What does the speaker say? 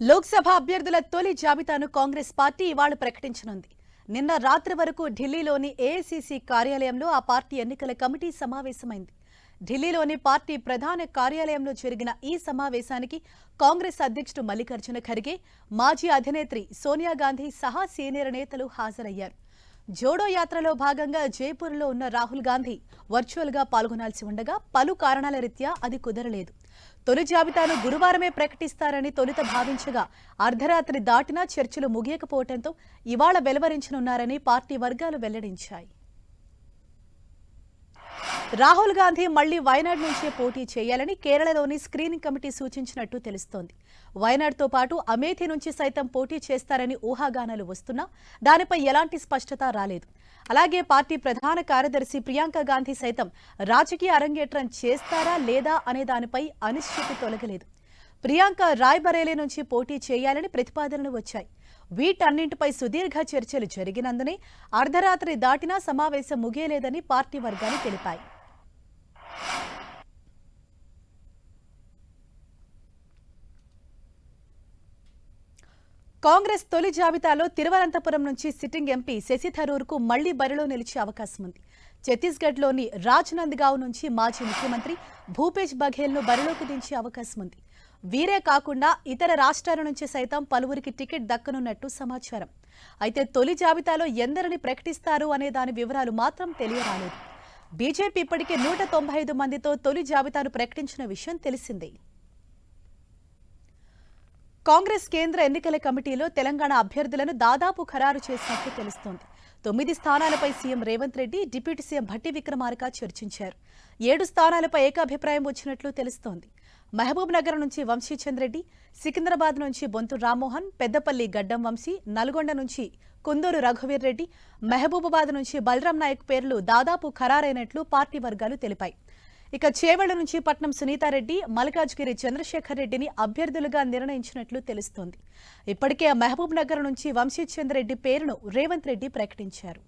లోక్సభ అభ్యర్థుల తొలి జాబితాను కాంగ్రెస్ పార్టీ ఇవాళ ప్రకటించనుంది. నిన్న రాత్రి వరకు ఢిల్లీలోని ఏఐసీసీ కార్యాలయంలో ఆ పార్టీ ఎన్నికల కమిటీ సమావేశమైంది. ఢిల్లీలోని పార్టీ ప్రధాన కార్యాలయంలో జరిగిన ఈ సమావేశానికి కాంగ్రెస్ అధ్యక్షుడు మల్లికార్జున ఖర్గే మాజీ అధినేత్రి సోనియా గాంధీ సహా సీనియర్ నేతలు హాజరయ్యారు. జోడో యాత్రలో భాగంగా జైపూర్లో ఉన్న రాహుల్ గాంధీ వర్చువల్గా పాల్గొనాల్సి ఉండగా పలు కారణాల రీత్యా అది కుదరలేదు. తొలి జాబితాను గురువారమే ప్రకటిస్తారని తొలుత భావించగా అర్ధరాత్రి దాటినా చర్చలు ముగియకపోవడంతో ఇవాళ వెలువరించనున్నారని పార్టీ వర్గాలు వెల్లడించాయి. రాహుల్ గాంధీ మళ్ళీ వయనాడ్ నుంచే పోటీ చేయాలని కేరళలోని స్క్రీనింగ్ కమిటీ సూచించినట్టు తెలుస్తోంది. వయనాడ్తో పాటు అమేథీ నుంచి సైతం పోటీ చేస్తారని ఊహాగానాలు వస్తున్నా దానిపై ఎలాంటి స్పష్టత రాలేదు. అలాగే పార్టీ ప్రధాన కార్యదర్శి ప్రియాంక గాంధీ సైతం రాజకీయ అరంగేట్రం చేస్తారా లేదా అనే దానిపై అనిశ్చితి తొలగలేదు. ప్రియాంక రాయ్బరేలీ నుంచి పోటీ చేయాలని ప్రతిపాదనలు వచ్చాయి. వీటన్నింటిపై సుదీర్ఘ చర్చలు జరిగినందునే అర్ధరాత్రి దాటినా సమావేశం ముగియలేదని పార్టీ వర్గాలు తెలిపాయి. కాంగ్రెస్ తొలి జాబితాలో తిరువనంతపురం నుంచి సిట్టింగ్ ఎంపీ శశి థరూర్కు మళ్ళీ బరిలో నిలిచే అవకాశం ఉంది ఛత్తీస్గఢ్లోని రాజ్నంద్గావ్ నుంచి మాజీ ముఖ్యమంత్రి భూపేష్ బఘేల్ను బరిలోకి దించే అవకాశం ఉంది వీరే కాకుండా ఇతర రాష్ట్రాల నుంచి సైతం పలువురికి టికెట్ దక్కనున్నట్టు సమాచారం. అయితే తొలి జాబితాలో ఎందరిని ప్రకటిస్తారు అనే దాని వివరాలు మాత్రం తెలియరాలేదు. బీజేపీ ఇప్పటికే నూట తొంభై ఐదు మందితో తొలి జాబితాను ప్రకటించిన విషయం తెలిసిందే. కాంగ్రెస్ కేంద్ర ఎన్నికల కమిటీలో తెలంగాణ అభ్యర్థులను దాదాపు ఖరారు చేసినట్లు తెలుస్తోంది. తొమ్మిది స్థానాలపై CM Revanth Reddy deputy CM Bhatti Vikramarka చర్చించారు. ఏడు స్థానాలపై ఏకాభిప్రాయం వచ్చినట్లు తెలుస్తోంది. మహబూబ్ నగర్ నుంచి వంశీచంద్ రెడ్డి సికింద్రాబాద్ నుంచి బొంతు రామ్మోహన్ పెద్దపల్లి గడ్డం వంశీ నల్గొండ నుంచి కుందూరు రఘువీర్ రెడ్డి మహబూబాబాద్ నుంచి బలరాం నాయక్ పేర్లు దాదాపు ఖరారైనట్లు పార్టీ వర్గాలు తెలిపాయి. ఇక చేవెళ్ళ నుంచి పట్నం సునీతారెడ్డి మల్కాజ్గిరి చంద్రశేఖర్ రెడ్డిని అభ్యర్థులుగా నిర్ణయించినట్లు తెలుస్తోంది. ఇప్పటికే మహబూబ్ నగర్ నుంచి వంశీచంద్రెడ్డి పేరును రేవంత్ రెడ్డి ప్రకటించారు.